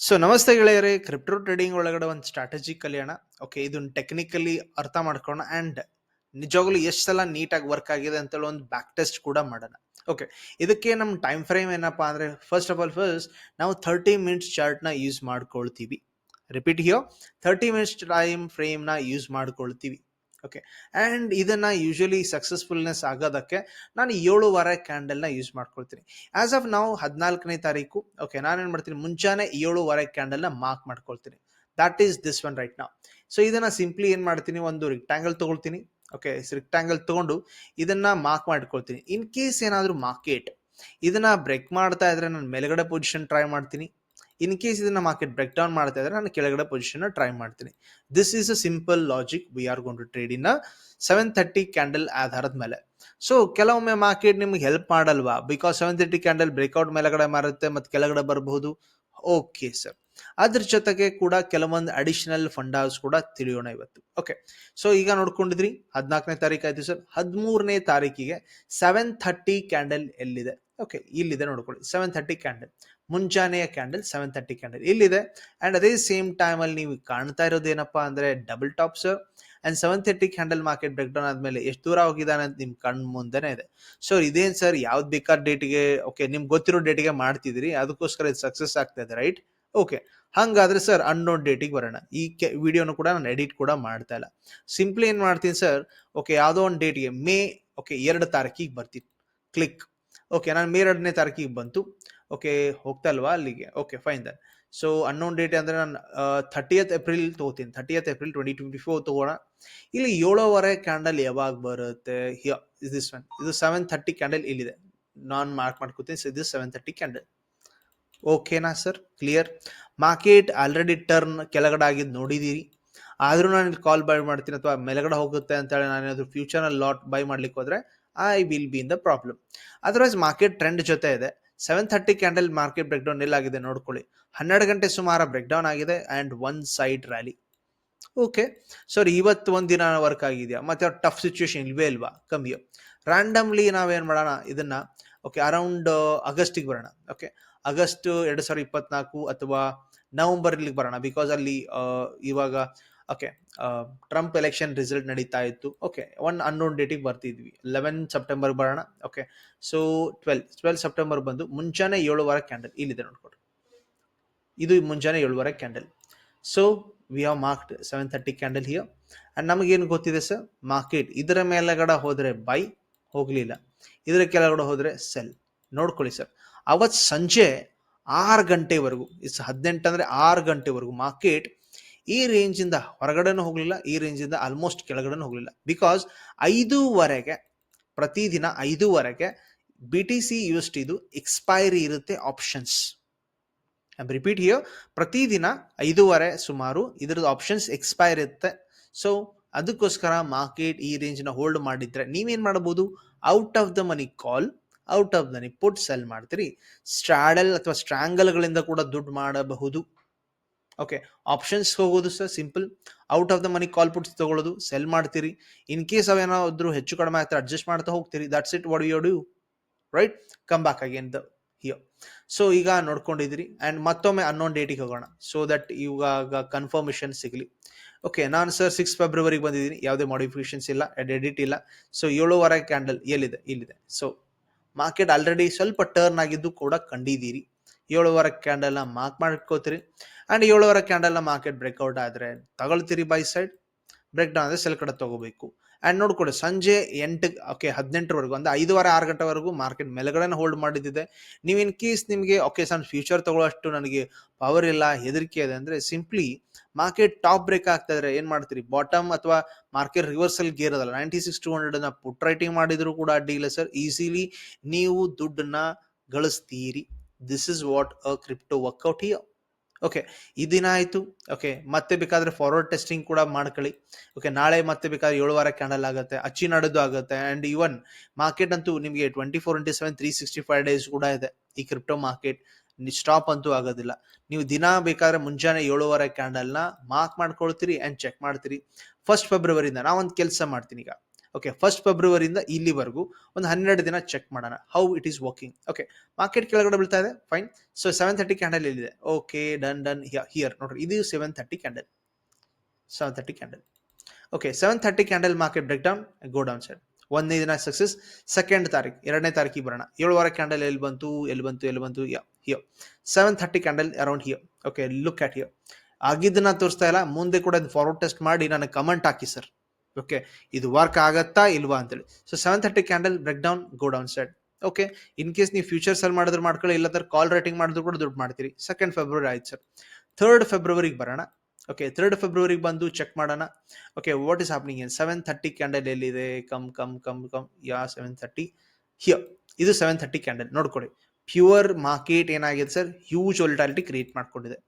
So ನಮಸ್ತೆ ಗೆಳೆಯರೇ crypto trading ಒಳಗಡೆ ಒಂದು ಸ್ಟ್ರಾಟಜಿ ಕಲಿಯೋಣ. ಓಕೆ ಇದನ್ನ ಟೆಕ್ನಿಕಲಿ ಅರ್ಥ ಮಾಡ್ಕೋಣ ಆ್ಯಂಡ್ ನಿಜವಾಗ್ಲೂ ಎಷ್ಟು ಸಲ ನೀಟಾಗಿ ವರ್ಕ್ ಆಗಿದೆ ಅಂತೇಳಿ ಒಂದು ಬ್ಯಾಕ್ ಟೆಸ್ಟ್ ಕೂಡ ಮಾಡೋಣ. ಓಕೆ ಇದಕ್ಕೆ ನಮ್ಮ ಟೈಮ್ ಫ್ರೇಮ್ ಏನಪ್ಪಾ ಅಂದರೆ ಫಸ್ಟ್ ಆಫ್ ಆಲ್ ಫಸ್ಟ್ ನಾವು ಥರ್ಟಿ ಮಿನಿಟ್ಸ್ ಚಾರ್ಟ್ನ ಯೂಸ್ ಮಾಡ್ಕೊಳ್ತೀವಿ. ರಿಪೀಟ್ ಹಿಯೋ ಥರ್ಟಿ ಮಿನಿಟ್ಸ್ ಟೈಮ್ ಫ್ರೇಮ್ನ ಯೂಸ್ ಮಾಡ್ಕೊಳ್ತೀವಿ. ಓಕೆ ಆ್ಯಂಡ್ ಇದನ್ನು ಯೂಶಲಿ ಸಕ್ಸಸ್ಫುಲ್ನೆಸ್ ಆಗೋದಕ್ಕೆ ನಾನು ಏಳುವರೆ ಕ್ಯಾಂಡಲ್ನ ಯೂಸ್ ಮಾಡ್ಕೊಳ್ತೀನಿ. ಆ್ಯಸ್ ಆಫ್ ನಾವು ಹದಿನಾಲ್ಕನೇ ತಾರೀಕು ಓಕೆ ನಾನೇನು ಮಾಡ್ತೀನಿ? ಮುಂಚಾನೆ ಏಳುವರೆ ಕ್ಯಾಂಡಲ್ನ ಮಾರ್ಕ್ ಮಾಡ್ಕೊಳ್ತೀನಿ. That is this one right ನಾವು ಸೊ ಇದನ್ನು ಸಿಂಪ್ಲಿ ಏನು ಮಾಡ್ತೀನಿ? ಒಂದು ರಿಕ್ಟ್ಯಾಂಗಲ್ ತೊಗೊಳ್ತೀನಿ. ಓಕೆ ರಿಕ್ಟ್ಯಾಂಗಲ್ ತೊಗೊಂಡು ಇದನ್ನು ಮಾರ್ಕ್ ಮಾಡ್ಕೊಳ್ತೀನಿ. ಇನ್ ಕೇಸ್ ಏನಾದರೂ ಮಾರ್ಕೆಟ್ ಇದನ್ನ ಬ್ರೇಕ್ ಮಾಡ್ತಾ ಇದ್ರೆ ನಾನು ಮೇಲ್ಗಡೆ ಪೊಸಿಷನ್ ಟ್ರೈ ಮಾಡ್ತೀನಿ. ಇನ್ ಕೇಸ್ ಇದನ್ನ ಮಾರ್ಕೆಟ್ ಬ್ರೇಕ್ ಡೌನ್ ಮಾಡ್ತಾ ಇದ್ರೆ ನಾನು ಕೆಳಗಡೆ ಪೊಸಿಷನ್ ಟ್ರೈ ಮಾಡ್ತೀನಿ. This is a simple logic we are gonna trade in seven thirty candle ಆಧಾರದ ಮೇಲೆ. ಸೊ ಕೆಲವೊಮ್ಮೆ ಮಾರ್ಕೆಟ್ ನಿಮ್ಗೆ ಹೆಲ್ಪ್ ಮಾಡಲ್ವಾ? Because seven thirty candle breakout ಮೇಲೆಗಡೆ ಮಾರುತ್ತೆ ಮತ್ತು ಕೆಳಗಡೆ ಬರಬಹುದು. ಓಕೆ ಸರ್ ಅದ್ರ ಜೊತೆಗೆ ಕೂಡ ಕೆಲವೊಂದು ಅಡಿಷನಲ್ ಫಂಡಾಸ್ ಕೂಡ ತಿಳಿಯೋಣ ಇವತ್ತು. ಓಕೆ ಸೊ ಈಗ ನೋಡ್ಕೊಂಡಿದ್ರಿ? ಹದಿನಾಲ್ಕನೇ ತಾರೀಕು ಆಯ್ತು ಸರ್ ಹದಿಮೂರನೇ ತಾರೀಕಿಗೆ ಸೆವೆನ್ ಥರ್ಟಿ ಕ್ಯಾಂಡಲ್ ಎಲ್ಲಿದೆ? ಓಕೆ ಇಲ್ಲಿದೆ ನೋಡ್ಕೊಳ್ಳಿ. ಸೆವೆನ್ ತರ್ಟಿ ಕ್ಯಾಂಡಲ್ ಮುಂಜಾನೆಯ ಕ್ಯಾಂಡಲ್ ಸೆವೆನ್ ಥರ್ಟಿ ಕ್ಯಾಂಡಲ್ ಇಲ್ಲಿದೆ. ಅಂಡ್ ಅದೇ ಸೇಮ್ ಟೈಮಲ್ಲಿ ನೀವು ಕಾಣ್ತಾ ಇರೋದು ಏನಪ್ಪಾ ಅಂದ್ರೆ double tops and seven thirty candle market break down ಆದ್ಮೇಲೆ ಎಷ್ಟು ದೂರ ಹೋಗಿದ್ದಾನೆ ಅಂತ ನಿಮ್ಮ ಕಣ್ ಮುಂದೆನೇ ಇದೆ. ಸೊ ಇದೇನ್ ಸರ್ ಯಾವ್ದು ಬೇಕಾದ ಡೇಟಿಗೆ ಓಕೆ ನಿಮ್ಗೆ ಗೊತ್ತಿರೋ ಡೇಟಿಗೆ ಮಾಡ್ತಿದ್ದೀರಿ. ಅದಕ್ಕೋಸ್ಕರ ಇದು ಸಕ್ಸಸ್ ಆಗ್ತಾ ಇದೆ ರೈಟ್ ಓಕೆ ಹಂಗಾದ್ರೆ ಸರ್ ಅನ್ನೋನ್ ಡೇಟಿಗೆ ಬರೋಣ. ಈ ವಿಡಿಯೋನು ಕೂಡ ನಾನು ಎಡಿಟ್ ಕೂಡ ಮಾಡ್ತಾ ಇಲ್ಲ. ಸಿಂಪ್ಲಿ ಏನು ಮಾಡ್ತೀನಿ ಸರ್ ಓಕೆ ಯಾವುದೋ ಒಂದು ಡೇಟ್ಗೆ ಮೇ ಓಕೆ ಎರಡು ತಾರೀಕಿಗೆ ಬರ್ತೀನಿ. ಕ್ಲಿಕ್ ಓಕೆ ನಾನು ಮೇ ತಾರೀಕಿಗೆ ಬಂತು. ಓಕೆ ಹೋಗ್ತಲ್ವಾ ಅಲ್ಲಿಗೆ? Okay fine then so unknown date ಅಂದರೆ ನಾನು thirtieth April ತೊಗೋತೀನಿ. Thirtieth April twenty twenty four ತೊಗೋಣ. ಇಲ್ಲಿ ಏಳುವರೆ ಕ್ಯಾಂಡಲ್ ಯಾವಾಗ ಬರುತ್ತೆ? ಇಸ್ ದಿಸ್ ಒನ್ ಇದು ಸೆವೆನ್ ಥರ್ಟಿ ಕ್ಯಾಂಡಲ್ ಇಲ್ಲಿದೆ. ನಾನು ಮಾರ್ಕ್ ಮಾಡ್ಕೋತೀನಿ. ಸೊ ಇದು ಸೆವೆನ್ ಥರ್ಟಿ ಕ್ಯಾಂಡಲ್ ಓಕೆನಾ sir clear market already turn ಕೆಳಗಡೆ ಆಗಿದ್ದು ನೋಡಿದ್ದೀರಿ ಆದರೂ ನಾನು ಕಾಲ್ ಬೈ ಮಾಡ್ತೀನಿ ಅಥವಾ ಮೇಲಗಡೆ ಹೋಗುತ್ತೆ ಅಂತೇಳಿ ನಾನು ಏನಾದರೂ ಫ್ಯೂಚರ್ನಲ್ಲಿ ಲಾಟ್ ಬೈ ಮಾಡ್ಲಿಕ್ಕೆ ಹೋದ್ರೆ I will be in the problem otherwise market trend ಜೊತೆ ಇದೆ. Seven thirty candle market break down ಎಲ್ಲಾಗಿದೆ ನೋಡ್ಕೊಳ್ಳಿ. ಹನ್ನೆರಡು ಗಂಟೆ ಸುಮಾರು ಬ್ರೇಕ್ ಡೌನ್ ಆಗಿದೆ and one side rally okay ಸರಿ ಇವತ್ತು ಒಂದು ದಿನ ವರ್ಕ್ ಆಗಿದೆಯಾ? ಮತ್ತೆ ಟಫ್ ಸಿಚುವೇಶನ್ ಇಲ್ವೇ ಇಲ್ವಾ? ಕಮ್ಮಿಯೋ ರ್ಯಾಂಡಮ್ಲಿ ನಾವೇನು ಮಾಡೋಣ? ಇದನ್ನ ಓಕೆ ಅರೌಂಡ್ ಆಗಸ್ಟಿಗೆ ಬರೋಣ. ಓಕೆ ಆಗಸ್ಟ್ ಎರಡು ಸಾವಿರದ ಇಪ್ಪತ್ನಾಲ್ಕು ಅಥವಾ ನವೆಂಬರ್ ಇಲ್ಲಿಗೆ ಬರೋಣ. ಬಿಕಾಸ್ ಅಲ್ಲಿ ಇವಾಗ ಓಕೆ ಟ್ರಂಪ್ ಎಲೆಕ್ಷನ್ ರಿಸಲ್ಟ್ ನಡೀತಾ ಇತ್ತು. ಓಕೆ ಒನ್ ಅನ್ನೋನ್ ಡೇಟಿಗೆ ಬರ್ತಿದ್ವಿ. ಲೆವೆನ್ ಸೆಪ್ಟೆಂಬರ್ ಬರೋಣ. Okay so twelve twelve September ಬಂದು ಮುಂಜಾನೆ ಏಳುವರೆ ಕ್ಯಾಂಡಲ್ ಇಲ್ಲಿದೆ ನೋಡ್ಕೊಡ್ರಿ ಇದು ಮುಂಜಾನೆ ಏಳುವರೆ candle so we have marked seven thirty candle here and ನಮಗೇನು ಗೊತ್ತಿದೆ ಸರ್ ಮಾರ್ಕೆಟ್ ಇದರ ಮೇಲೆಗಡೆ ಹೋದರೆ ಬೈ ಹೋಗಲಿಲ್ಲ. ಇದರ ಕೆಳಗಡೆ ಹೋದರೆ ಸೆಲ್ ನೋಡ್ಕೊಳ್ಳಿ ಸರ್ ಅವತ್ತು ಸಂಜೆ ಆರು ಗಂಟೆವರೆಗೂ, ಇಸ್ ಹದಿನೆಂಟು ಅಂದರೆ ಆರು ಗಂಟೆವರೆಗೂ ಮಾರ್ಕೆಟ್ ಈ ರೇಂಜಿಂದ ಹೊರಗಡೆನೂ ಹೋಗಲಿಲ್ಲ, ಈ ರೇಂಜಿಂದ ಆಲ್ಮೋಸ್ಟ್ ಕೆಳಗಡೆನೂ ಹೋಗಲಿಲ್ಲ. ಬಿಕಾಸ್ ಐದೂವರೆಗೆ, ಪ್ರತಿದಿನ ಐದೂವರೆಗೆ B T C U S ಟಿದು expiry ಇರುತ್ತೆ ಆಪ್ಷನ್ಸ್ ರಿಪೀಟ್ ಹಿಯರ್ ಪ್ರತಿದಿನ ಐದೂವರೆ ಸುಮಾರು ಇದ್ರದ್ದು ಆಪ್ಷನ್ಸ್ ಎಕ್ಸ್ಪೈರ್ ಇರುತ್ತೆ. ಸೊ ಅದಕ್ಕೋಸ್ಕರ ಮಾರ್ಕೆಟ್ ಈ ರೇಂಜ್ನ ಹೋಲ್ಡ್ ಮಾಡಿದ್ರೆ ನೀವೇನು ಮಾಡಬಹುದು? Out of the money call out of the money put sell ಮಾಡ್ತೀರಿ. ಸ್ಟ್ರಾಡಲ್ ಅಥವಾ ಸ್ಟ್ರಾಂಗಲ್ಗಳಿಂದ ಕೂಡ ದುಡ್ಡು ಮಾಡಬಹುದು. ಓಕೆ ಆಪ್ಷನ್ಸ್ ಹೋಗೋದು sir simple out of the money call puts ತಗೊಳ್ಳೋದು ಸೆಲ್ ಮಾಡ್ತೀರಿ. ಇನ್ ಕೇಸ್ ಅವೇನಾದ್ರೂ ಹೆಚ್ಚು ಕಡಿಮೆ ಆಗ್ತಾರೆ ಅಡ್ಜಸ್ಟ್ ಮಾಡ್ತಾ ಹೋಗ್ತೀರಿ. That's it what you do right come back again the here so ಈಗ ನೋಡ್ಕೊಂಡಿದ್ದೀರಿ. ಆ್ಯಂಡ್ ಮತ್ತೊಮ್ಮೆ ಅನ್ನೋನ್ ಡೇಟಿಗೆ ಹೋಗೋಣ. ಸೊ ದಟ್ ಇವಾಗ ಕನ್ಫರ್ಮೇಷನ್ ಸಿಗಲಿ. ಓಕೆ ನಾನು ಸರ್ ಸಿಕ್ಸ್ ಫೆಬ್ರವರಿಗೆ ಬಂದಿದ್ದೀನಿ. ಯಾವುದೇ ಮಾಡಿಫಿಕೇಶನ್ಸ್ ಇಲ್ಲ ಎಡಿಟ್ ಇಲ್ಲ. ಸೊ ಏಳುವರೆ ಕ್ಯಾಂಡಲ್ ಎಲ್ಲಿದೆ? ಇಲ್ಲಿದೆ. ಸೊ ಮಾರ್ಕೆಟ್ ಆಲ್ರೆಡಿ ಸ್ವಲ್ಪ ಟರ್ನ್ ಆಗಿದ್ದು ಕೂಡ ಕಂಡಿದ್ದೀರಿ. ಏಳುವರೆ ಕ್ಯಾಂಡಲ್ನ ಮಾರ್ಕ್ ಮಾಡ್ಕೋತೀರಿ. ಆ್ಯಂಡ್ ಏಳುವರೆ ಕ್ಯಾಂಡಲ್ನ ಮಾರ್ಕೆಟ್ ಬ್ರೇಕ್ಔಟ್ ಆದರೆ ತಗೊಳ್ತೀರಿ ಬೈ ಸೈಡ್ ಬ್ರೇಕ್ ಡೌನ್ ಆದರೆ ಸೆಲ್ ಕಡೆ ತಗೋಬೇಕು. ಆ್ಯಂಡ್ ನೋಡ್ಕೊಳ್ಳಿ ಸಂಜೆ ಎಂಟು ಓಕೆ ಹದಿನೆಂಟರವರೆಗೂ, ಅಂದರೆ ಐದುವರೆ, ಆರು ಗಂಟೆವರೆಗೂ ಮಾರ್ಕೆಟ್ ಮೇಲ್ಗಡೆನ ಹೋಲ್ಡ್ ಮಾಡಿದ್ದಿದೆ. ನೀವು ಇನ್ ಕೇಸ್ ನಿಮಗೆ ಓಕೆ ಸಣ್ಣ ಫ್ಯೂಚರ್ ತಗೊಳ್ಳೋಷ್ಟು ನನಗೆ ಪವರ್ ಇಲ್ಲ, ಹೆದರಿಕೆ ಇದೆ ಅಂದರೆ ಸಿಂಪ್ಲಿ ಮಾರ್ಕೆಟ್ ಟಾಪ್ ಬ್ರೇಕ್ ಆಗ್ತಾ ಇದ್ರೆ ಏನು ಮಾಡ್ತೀರಿ? ಬಾಟಮ್ ಅಥವಾ ಮಾರ್ಕೆಟ್ ರಿವರ್ಸಲ್ ಗೇರ್ ಅದಲ್ಲ ನೈಂಟಿ ಸಿಕ್ಸ್ ಟು ಹಂಡ್ರೆಡನ್ನ ಪುಟ್ ರೈಟಿಂಗ್ ಮಾಡಿದರೂ ಕೂಡ ಅಡ್ಡಿ ಸರ್ ಈಸಿಲಿ ನೀವು ದುಡ್ಡನ್ನ ಗಳಿಸ್ತೀರಿ. This is what a crypto workout here okay ಈ ದಿನ ಆಯಿತು. ಓಕೆ ಮತ್ತೆ ಬೇಕಾದ್ರೆ ಫಾರ್ವರ್ಡ್ ಟೆಸ್ಟಿಂಗ್ ಕೂಡ ಮಾಡ್ಕೊಳ್ಳಿ. ಓಕೆ ನಾಳೆ ಮತ್ತೆ ಬೇಕಾದ್ರೆ ಏಳುವಾರ ಕ್ಯಾಂಡಲ್ ಆಗುತ್ತೆ, ಅಚ್ಚಿ ನಡೆದು ಆಗುತ್ತೆ ಆ್ಯಂಡ್ ಇವನ್ ಮಾರ್ಕೆಟ್ ಅಂತೂ ನಿಮಗೆ twenty four into seven three sixty five days ಕೂಡ ಇದೆ. ಈ ಕ್ರಿಪ್ಟೋ ಮಾರ್ಕೆಟ್ ಸ್ಟಾಪ್ ಅಂತೂ ಆಗೋದಿಲ್ಲ. ನೀವು ದಿನ ಬೇಕಾದ್ರೆ ಮುಂಜಾನೆ ಏಳುವರೆ ಕ್ಯಾಂಡಲ್ನ ಮಾರ್ಕ್ ಮಾಡ್ಕೊಳ್ತೀರಿ ಆ್ಯಂಡ್ ಚೆಕ್ ಮಾಡ್ತೀರಿ. ಫಸ್ಟ್ ಫೆಬ್ರವರಿಯಿಂದ ನಾವೊಂದು ಕೆಲಸ ಮಾಡ್ತೀನಿ ಈಗ. ಓಕೆ ಫಸ್ಟ್ ಫೆಬ್ರವರಿಯಿಂದ ಇಲ್ಲಿವರೆಗೂ ಒಂದು ಹನ್ನೆರಡು ದಿನ ಚೆಕ್ ಮಾಡೋಣ. How it is working okay market ಕೆಳಗಡೆ ಬೀಳ್ತಾ ಇದೆ fine so seven thirty candle ಇಲ್ಲಿದೆ. ಓಕೆ ಡನ್ ಡನ್ ಹಿಯರ್ ನೋಡ್ರಿ, ಇದು seven thirty candle seven thirty candle okay seven thirty candle market break down go down side ಒಂದನೇ ದಿನ success second ತಾರೀಕು, ಎರಡನೇ ತಾರೀಕಿಗೆ ಬರೋಣ. ಏಳು ವಾರ ಕ್ಯಾಂಡಲ್ ಎಲ್ಲಿ ಬಂತು ಎಲ್ಲಿ ಬಂತು ಎಲ್ಲಿ ಬಂತು yeah here seven thirty candle around here okay look at here ಆಗಿದ್ದನ್ನ ತೋರಿಸ್ತಾ ಇಲ್ಲ, ಮುಂದೆ ಕೂಡ ಫಾರ್ವರ್ಡ್ ಟೆಸ್ಟ್ ಮಾಡಿ ನನಗೆ ಕಮೆಂಟ್ ಹಾಕಿ ಸರ್ ಓಕೆ ಇದು ವರ್ಕ್ ಆಗತ್ತಾ ಇಲ್ವಾ ಅಂತೇಳಿ. So seven thirty candle break down go down side okay in case ನೀವು ಫ್ಯೂಚರ್ಸ್ ಅಲ್ಲಿ ಮಾಡಿದ್ರೆ ಮಾಡ್ಕೊಳ್ಳಿ, ಇಲ್ಲದ್ರೆ ಕಾಲ್ ರೇಟಿಂಗ್ ಮಾಡಿದ್ರು ಕೂಡ ದುಡ್ಡು ಮಾಡ್ತೀರಿ. ಸೆಕೆಂಡ್ ಫೆಬ್ರವರಿ ಆಯ್ತು ಸರ್ ಥರ್ಡ್ ಫೆಬ್ರವರಿಗೆ ಬರೋಣ. ಓಕೆ ಥರ್ಡ್ ಫೆಬ್ರವರಿಗೆ ಬಂದು ಚೆಕ್ ಮಾಡೋಣ. ಓಕೆ ವಾಟ್ ಇಸ್ ಹ್ಯಾಪ್ನಿಂಗ್ ಏನು ಸೆವೆನ್ ಥರ್ಟಿ ಕ್ಯಾಂಡಲ್ ಎಲ್ಲಿದೆ? Come come come come yeah seven thirty here ಇದು ಸೆವೆನ್ ಥರ್ಟಿ ಕ್ಯಾಂಡಲ್ ನೋಡ್ಕೊಳ್ಳಿ. ಪ್ಯೂರ್ ಮಾರ್ಕೆಟ್ ಏನಾಗಿದೆ ಸರ್ ಹ್ಯೂಜ್ ಒಲ್ಟಾಲಿಟಿ ಕ್ರಿಯೇಟ್ ಮಾಡ್ಕೊಂಡಿದೆ.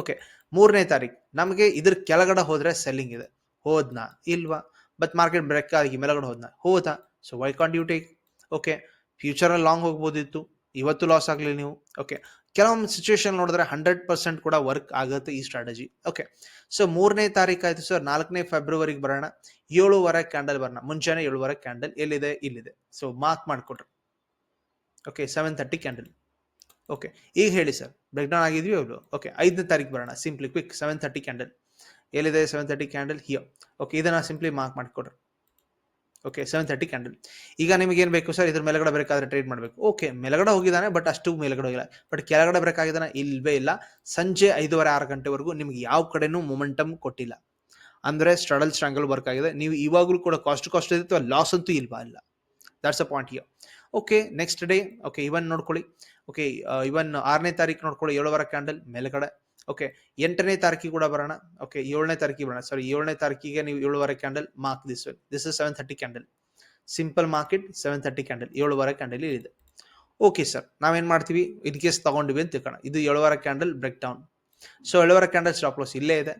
ಓಕೆ ಮೂರನೇ ತಾರೀಕು. ನಮಗೆ ಇದ್ರ ಕೆಳಗಡೆ ಹೋದರೆ ಸೆಲ್ಲಿಂಗ್ ಇದೆ. ಹೋದ್ನಾ? ಇಲ್ವಾ? ಬಟ್ ಮಾರ್ಕೆಟ್ ಬ್ರೇಕ್ ಆಗಿ ಮೇಲಗಡೆ ಹೋದ್ನ. ಹೋದಾ. So why can't you take okay ಫ್ಯೂಚರಲ್ಲಿ long ಹೋಗ್ಬೋದಿತ್ತು. ಇವತ್ತು ಲಾಸ್ ಆಗಲಿ ನೀವು. ಓಕೆ ಕೆಲವೊಂದು ಸಿಚುವೇಶನ್ ನೋಡಿದ್ರೆ ಹಂಡ್ರೆಡ್ ಪರ್ಸೆಂಟ್ ಕೂಡ ವರ್ಕ್ ಆಗುತ್ತೆ ಈ ಸ್ಟ್ರಾಟಜಿ ಓಕೆ ಸೊ ಮೂರನೇ ತಾರೀಕು ಆಯಿತು ಸರ್ ನಾಲ್ಕನೇ ಫೆಬ್ರವರಿಗೆ ಬರೋಣ. ಏಳುವರೆ ಕ್ಯಾಂಡಲ್ ಬರೋಣ. ಮುಂಚೆನೆ ಏಳುವರೆ ಕ್ಯಾಂಡಲ್ ಎಲ್ಲಿದೆ? ಇಲ್ಲಿದೆ. So mark ಮಾಡಿಕೊಟ್ರಿ. Okay seven thirty candle okay ಈಗ ಹೇಳಿ ಸರ್ ಬ್ರೇಕ್ ಡೌನ್ ಆಗಿದ್ವಿ ಅವರು ಓಕೆ ಐದನೇ ತಾರೀಕು ಬರೋಣ. Simply quick seven thirty candle ಎಲ್ಲಿದೆ seven thirty candle here okay ಇದನ್ನ ಸಿಂಪ್ಲಿ ಮಾರ್ಕ್ ಮಾಡಿಕೊಡ್ರಿ. ಓಕೆ ಸೆವೆನ್ ತರ್ಟಿ ಕ್ಯಾಂಡಲ್ ಈಗ ನಿಮಗೆ ಬೇಕು ಸರ್ ಇದ್ರ ಮೇಲ್ಗಡೆ ಬೇಕಾದ್ರೆ ಟ್ರೇಡ್ ಮಾಡಬೇಕು. ಓಕೆ ಮೇಲ್ಗಡೆ ಹೋಗಿದ್ದಾನೆ ಬಟ್ ಅಷ್ಟು ಮೇಲ್ಗಡೆ ಹೋಗಿಲ್ಲ. ಬಟ್ ಕೆಳಗಡೆ ಬೇಕಾಗಿದ್ದಾನೆ, ಇಲ್ವೇ ಇಲ್ಲ. ಸಂಜೆ ಐದೂವರೆ ಆರು ಗಂಟೆವರೆಗೂ ನಿಮ್ಗೆ ಯಾವ ಕಡೆನೂ ಮೊಮೆಂಟಮ್ ಕೊಟ್ಟಿಲ್ಲ. ಅಂದ್ರೆ ಸ್ಟ್ರಡಲ್ ಸ್ಟ್ರಾಂಗಲ್ ವರ್ಕ್ ಆಗಿದೆ. ನೀವು ಇವಾಗಲೂ ಕೂಡ ಕಾಸ್ಟ್ ಕಾಸ್ಟ್ ಇದೆ ಅಥವಾ ಲಾಸ್ ಅಂತೂ ಇಲ್ವಾ? ಇಲ್ಲ. That's a point here okay next day okay even ನೋಡ್ಕೊಳ್ಳಿ. ಓಕೆ ಇವನ್ ಆರನೇ ತಾರೀಕು ನೋಡ್ಕೊಳ್ಳಿ, ಏಳುವರೆ ಕ್ಯಾಂಡಲ್ ಮೇಲ್ಗಡೆ. ಓಕೆ ಎಂಟನೇ ತಾರೀಕಿಗೆ ಕೂಡ ಬರೋಣ. ಓಕೆ ಏಳನೇ ತಾರೀಕಿಗೆ ಬರೋಣ. ಸಾರಿ ಏಳನೇ ತಾರೀಕಿಗೆ ನೀವು ಏಳುವರೆ candle mark this this is seven thirty candle simple market seven thirty candle ಏಳುವರೆ ಕ್ಯಾಂಡಲ್ ಇದೆ ಓಕೆ ಸರ್ ನಾವೇನು ಮಾಡ್ತೀವಿ? ಇನ್ ಕೇಸ್ ತಗೊಂಡಿವಿ ಅಂತ ತಿಳ್ಕೋಣ ಇದು ಏಳುವರೆ ಕ್ಯಾಂಡಲ್ ಬ್ರೇಕ್ ಡೌನ್ ಸೊ ಏಳುವರೆ ಕ್ಯಾಂಡಲ್ ಸ್ಟಾಪ್ ಲಾಸ್ ಇಲ್ಲೇ ಇದೆ.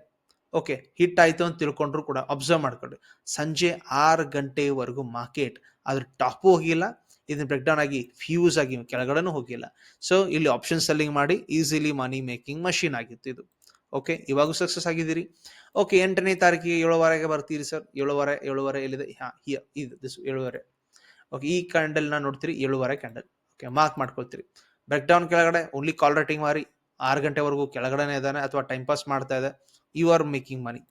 ಓಕೆ ಹಿಟ್ ಆಯ್ತು ಅಂತ ತಿಳ್ಕೊಂಡ್ರು ಕೂಡ ಅಬ್ಸರ್ವ್ ಮಾಡ್ಕೊಂಡ್ರಿ. ಸಂಜೆ ಆರು ಗಂಟೆವರೆಗೂ ಮಾರ್ಕೆಟ್ ಅದ್ರ ಟಾಪು ಹೋಗಿಲ್ಲ. ಇದನ್ನ ಬ್ರೇಕ್ ಡೌನ್ ಆಗಿ ಫ್ಯೂಸ್ ಆಗಿ ಕೆಳಗಡೆನೂ ಹೋಗಿಲ್ಲ. ಸೊ ಇಲ್ಲಿ ಆಪ್ಷನ್ ಸೆಲ್ಲಿಂಗ್ ಮಾಡಿ ಈಸಿಲಿ ಮನಿ ಮೇಕಿಂಗ್ ಮಷಿನ್ ಆಗಿತ್ತು ಇದು. ಓಕೆ ಇವಾಗೂ ಸಕ್ಸಸ್ ಆಗಿದ್ದೀರಿ. ಓಕೆ ಎಂಟನೇ ತಾರೀಕಿಗೆ ಏಳುವರೆಗೆ ಬರ್ತೀರಿ ಸರ್ ಏಳುವರೆ ಏಳುವರೆ ಎಲ್ಲಿದೆ? ಹಾಂ ಇದು ದಿಸ್ ಏಳುವರೆ. ಓಕೆ ಈ ಕ್ಯಾಂಡಲ್ನ ನೋಡ್ತೀರಿ, ಏಳುವರೆ ಕ್ಯಾಂಡಲ್ ಓಕೆ ಮಾರ್ಕ್ ಮಾಡ್ಕೊಳ್ತೀರಿ. ಬ್ರೇಕ್ ಡೌನ್ ಕೆಳಗಡೆ ಓನ್ಲಿ ಕಾಲ್ ರೈಟಿಂಗ್ ಮಾರಿ ಆರು ಗಂಟೆವರೆಗೂ ಕೆಳಗಡೆನೇ ಇದ್ದಾನೆ, ಅಥವಾ ಟೈಮ್ ಪಾಸ್ ಮಾಡ್ತಾ ಇದೆ you are making money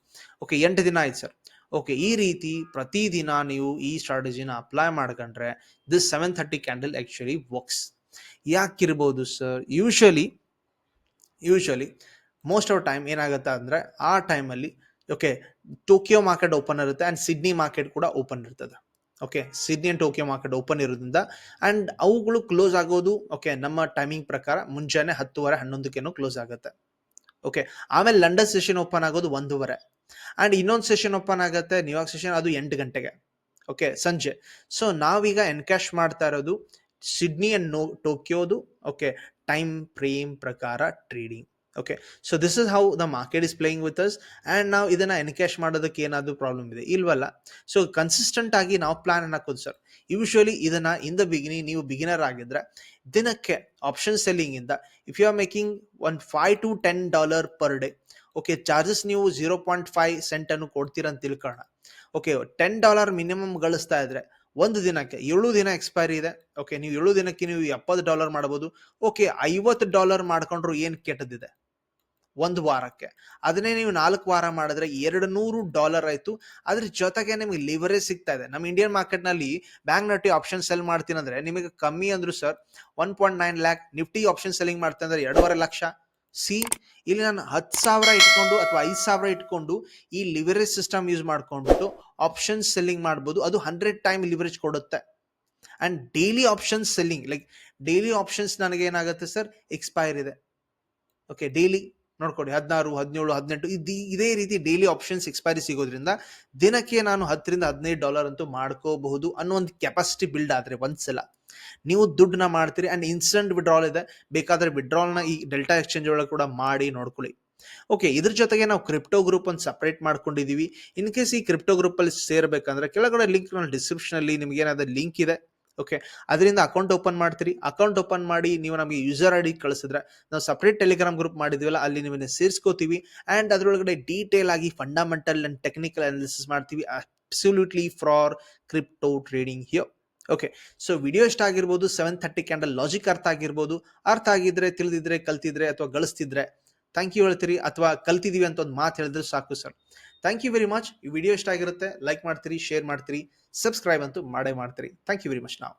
okay ಎಂಟು ದಿನ ಆಯ್ತು ಸರ್ ಓಕೆ ಈ ರೀತಿ ಪ್ರತಿದಿನ ನೀವು ಈ ಸ್ಟ್ರಾಟಜಿನ ಅಪ್ಲೈ ಮಾಡ್ಕೊಂಡ್ರೆ this seven thirty candle actually works ಯಾಕಿರ್ಬೋದು sir usually usually most of time ಏನಾಗುತ್ತೆ ಅಂದರೆ ಆ ಟೈಮಲ್ಲಿ ಓಕೆ ಟೋಕಿಯೋ ಮಾರ್ಕೆಟ್ ಓಪನ್ ಇರುತ್ತೆ ಆ್ಯಂಡ್ ಸಿಡ್ನಿ ಮಾರ್ಕೆಟ್ ಕೂಡ ಓಪನ್ ಇರ್ತದೆ. Okay Sydney and Tokyo market open ಇರೋದ್ರಿಂದ ಆ್ಯಂಡ್ ಅವುಗಳು ಕ್ಲೋಸ್ ಆಗೋದು ಓಕೆ ನಮ್ಮ ಟೈಮಿಂಗ್ ಪ್ರಕಾರ ಮುಂಜಾನೆ ಹತ್ತುವರೆ ಹನ್ನೊಂದಕ್ಕೇನೋ ಕ್ಲೋಸ್ ಆಗುತ್ತೆ. ಓಕೆ ಆಮೇಲೆ ಲಂಡನ್ ಸೆಷನ್ ಓಪನ್ ಆಗೋದು ಒಂದೂವರೆ. ಆ್ಯಂಡ್ ಇನ್ನೊಂದು ಸೆಷನ್ ಓಪನ್ ಆಗುತ್ತೆ ನ್ಯೂಯಾರ್ಕ್ ಸೆಷನ್ ಅದು ಎಂಟು ಗಂಟೆಗೆ. ಓಕೆ ಸಂಜೆ. ಸೊ ನಾವೀಗ ಎನ್ಕ್ಯಾಶ್ ಮಾಡ್ತಾ ಇರೋದು ಸಿಡ್ನಿ ಅಂಡ್ ನೋ ಟೋಕಿಯೋದು ಓಕೆ ಟೈಮ್ ಫ್ರೇಮ್ ಪ್ರಕಾರ trading okay so this is how the market is playing with us and ನಾವು ಇದನ್ನು ಎನ್ಕ್ಯಾಶ್ ಮಾಡೋದಕ್ಕೆ ಏನಾದರೂ ಪ್ರಾಬ್ಲಮ್ ಇದೆ? ಇಲ್ವಲ್ಲ? ಸೊ ಕನ್ಸಿಸ್ಟೆಂಟ್ ಆಗಿ ನಾವು ಪ್ಲಾನ್ ಹಾಕೋದು ಸರ್ ಯೂಶ್ವಲಿ ಇದನ್ನು ಇನ್ ದ ಬಿಗಿನಿ ನೀವು ಬಿಗಿನರ್ ಆಗಿದ್ರೆ, ದಿನಕ್ಕೆ option ಸೆಲ್ಲಿಂಗಿಂದ if you are making one five to ten dollar per day okay charges ನೀವು ಜೀರೋ ಪಾಯಿಂಟ್ ಫೈವ್ ಸೆಂಟ್ ಅನ್ನು ಕೊಡ್ತೀರ ಅಂತ ತಿಳ್ಕೊಳ್ಳೋಣ ಓಕೆ ಟೆನ್ ಡಾಲರ್ ಮಿನಿಮಮ್ ಗಳಿಸ್ತಾ ಇದ್ರೆ ಒಂದು ದಿನಕ್ಕೆ ಏಳು ದಿನ ಎಕ್ಸ್ಪೈರಿ ಇದೆ. ಓಕೆ ನೀವು ಏಳು ದಿನಕ್ಕೆ ನೀವು ಎಪ್ಪತ್ತು ಡಾಲರ್ ಮಾಡಬಹುದು ಓಕೆ ಐವತ್ತು ಡಾಲರ್ ಮಾಡ್ಕೊಂಡ್ರು ಏನು ಕೆಟ್ಟದಿದೆ? ಒಂದು ವಾರಕ್ಕೆ. ಅದನ್ನೇ ನೀವು ನಾಲ್ಕು ವಾರ ಮಾಡಿದ್ರೆ ಎರಡು ನೂರು ಡಾಲರ್ ಆಯಿತು. ಅದ್ರ ಜೊತೆಗೆ ನಿಮಗೆ ಲಿವರೇಜ್ ಸಿಗ್ತಾ ಇದೆ. ನಮ್ಮ ಇಂಡಿಯನ್ ಮಾರ್ಕೆಟ್ನಲ್ಲಿ ಬ್ಯಾಂಕ್ ನಟಿ ಆಪ್ಷನ್ ಸೆಲ್ ಮಾಡ್ತೀನಿ ಅಂದ್ರೆ ನಿಮಗೆ ಕಮ್ಮಿ ಅಂದ್ರು sir one point nine lakh Nifty option selling ಮಾಡ್ತೀನಿ ಅಂದ್ರೆ ಎರಡೂವರೆ ಲಕ್ಷ. ಸಿ, ಇಲ್ಲಿ ನಾನು ಹತ್ತು ಸಾವಿರ ಇಟ್ಕೊಂಡು ಅಥವಾ ಐದು ಸಾವಿರ ಇಟ್ಕೊಂಡು ಈ ಲಿವರೇಜ್ ಸಿಸ್ಟಮ್ ಯೂಸ್ ಮಾಡ್ಕೊಂಡ್ಬಿಟ್ಟು ಆಪ್ಷನ್ ಸೆಲ್ಲಿಂಗ್ ಮಾಡ್ಬೋದು. ಅದು ಹಂಡ್ರೆಡ್ ಟೈಮ್ ಲಿವರೇಜ್ ಕೊಡುತ್ತೆ. And daily option selling like daily options ನನಗೆ ಏನಾಗುತ್ತೆ ಸರ್ ಎಕ್ಸ್ಪೈರ್ ಇದೆ. ಓಕೆ ಡೈಲಿ ನೋಡ್ಕೊಡಿ, ಹದಿನಾರು, ಹದಿನೇಳು, ಹದಿನೆಂಟು ಇದು ಇದೇ ರೀತಿ ಡೈಲಿ ಆಪ್ಷನ್ಸ್ ಎಕ್ಸ್ಪೈರಿ ಸಿಗೋದ್ರಿಂದ ದಿನಕ್ಕೆ ನಾನು ಹತ್ತರಿಂದ ಹದಿನೈದು ಡಾಲರ್ ಅಂತೂ ಮಾಡ್ಕೋಬಹುದು ಅನ್ನೋ ಒಂದು ಕೆಪಾಸಿಟಿ ಬಿಲ್ಡ್ ಆದ್ರೆ ಒಂದ್ಸಲ ನೀವು ದುಡ್ಡನ್ನ ಮಾಡ್ತೀರಿ ಆ್ಯಂಡ್ ಇನ್ಸ್ಟಂಟ್ ವಿಡ್ರಾಲ್ ಇದೆ. ಬೇಕಾದರೆ ವಿಡ್ರಾಲ್ನ ಈ ಡೆಲ್ಟಾ ಎಕ್ಸ್ಚೇಂಜ್ ಒಳಗೆ ಕೂಡ ಮಾಡಿ ನೋಡ್ಕೊಳ್ಳಿ. ಓಕೆ ಇದ್ರ ಜೊತೆಗೆ ನಾವು ಕ್ರಿಪ್ಟೋ ಗ್ರೂಪ್ ಒಂದು ಸಪ್ರೇಟ್ ಮಾಡ್ಕೊಂಡಿದ್ದೀವಿ ಇನ್ ಕೇಸ್ ಈ ಕ್ರಿಪ್ಟೋ ಗ್ರೂಪಲ್ಲಿ ಸೇರಬೇಕಂದ್ರೆ ಕೆಳಗಡೆ ಲಿಂಕ್ ನಾನು ಡಿಸ್ಕ್ರಿಪ್ಷನಲ್ಲಿ ನಿಮ್ಗೆ ಲಿಂಕ್ ಇದೆ. ಓಕೆ ಅದರಿಂದ ಅಕೌಂಟ್ ಓಪನ್ ಮಾಡ್ತೀರಿ. ಅಕೌಂಟ್ ಓಪನ್ ಮಾಡಿ ನೀವು ನಮಗೆ ಯೂಸರ್ ಐ ಡಿ ಕಳಿಸಿದ್ರೆ ನಾವು ಸಪ್ರೇಟ್ ಟೆಲಿಗ್ರಾಮ್ ಗ್ರೂಪ್ ಮಾಡಿದ್ವಲ್ಲ, ಅಲ್ಲಿ ನಿಮ್ಮನ್ನು ಸೇರಿಸ್ಕೋತೀವಿ. ಆ್ಯಂಡ್ ಅದರೊಳಗಡೆ ಡೀಟೇಲ್ ಆಗಿ ಫಂಡಮೆಂಟಲ್ ಆ್ಯಂಡ್ ಟೆಕ್ನಿಕಲ್ ಅನಾಲಿಸಿಸ್ ಮಾಡ್ತೀವಿ. Absolutely for crypto trading ಹಿಯೋ okay so video ಇಷ್ಟ ಆಗಿರ್ಬೋದು ಸೆವೆನ್ ಥರ್ಟಿ ಕ್ಯಾಂಡಲ್ ಲಾಜಿಕ್ ಅರ್ಥ ಆಗಿರ್ಬೋದು. ಅರ್ಥ ಆಗಿದ್ರೆ, ತಿಳಿದಿದ್ರೆ, ಕಲ್ತಿದ್ರೆ, ಅಥವಾ ಗಳಿಸ್ತಿದ್ರೆ ಥ್ಯಾಂಕ್ ಯು ಹೇಳ್ತೀರಿ, ಅಥವಾ ಕಲ್ತಿದ್ದೀವಿ ಅಂತ ಒಂದು ಮಾತು ಹೇಳಿದ್ರೆ ಸಾಕು sir thank you very much ಈ ವಿಡಿಯೋ ಇಷ್ಟ ಆಗಿರುತ್ತೆ ಲೈಕ್ ಮಾಡ್ತೀರಿ ಶೇರ್ ಮಾಡ್ತೀರಿ ಸಬ್ಸ್ಕ್ರೈಬ್ ಅಂತೂ ಮಾಡೇ ಮಾಡ್ತೀರಿ. ಥ್ಯಾಂಕ್ ಯು ವೆರಿ ಮಚ್ ನಾವು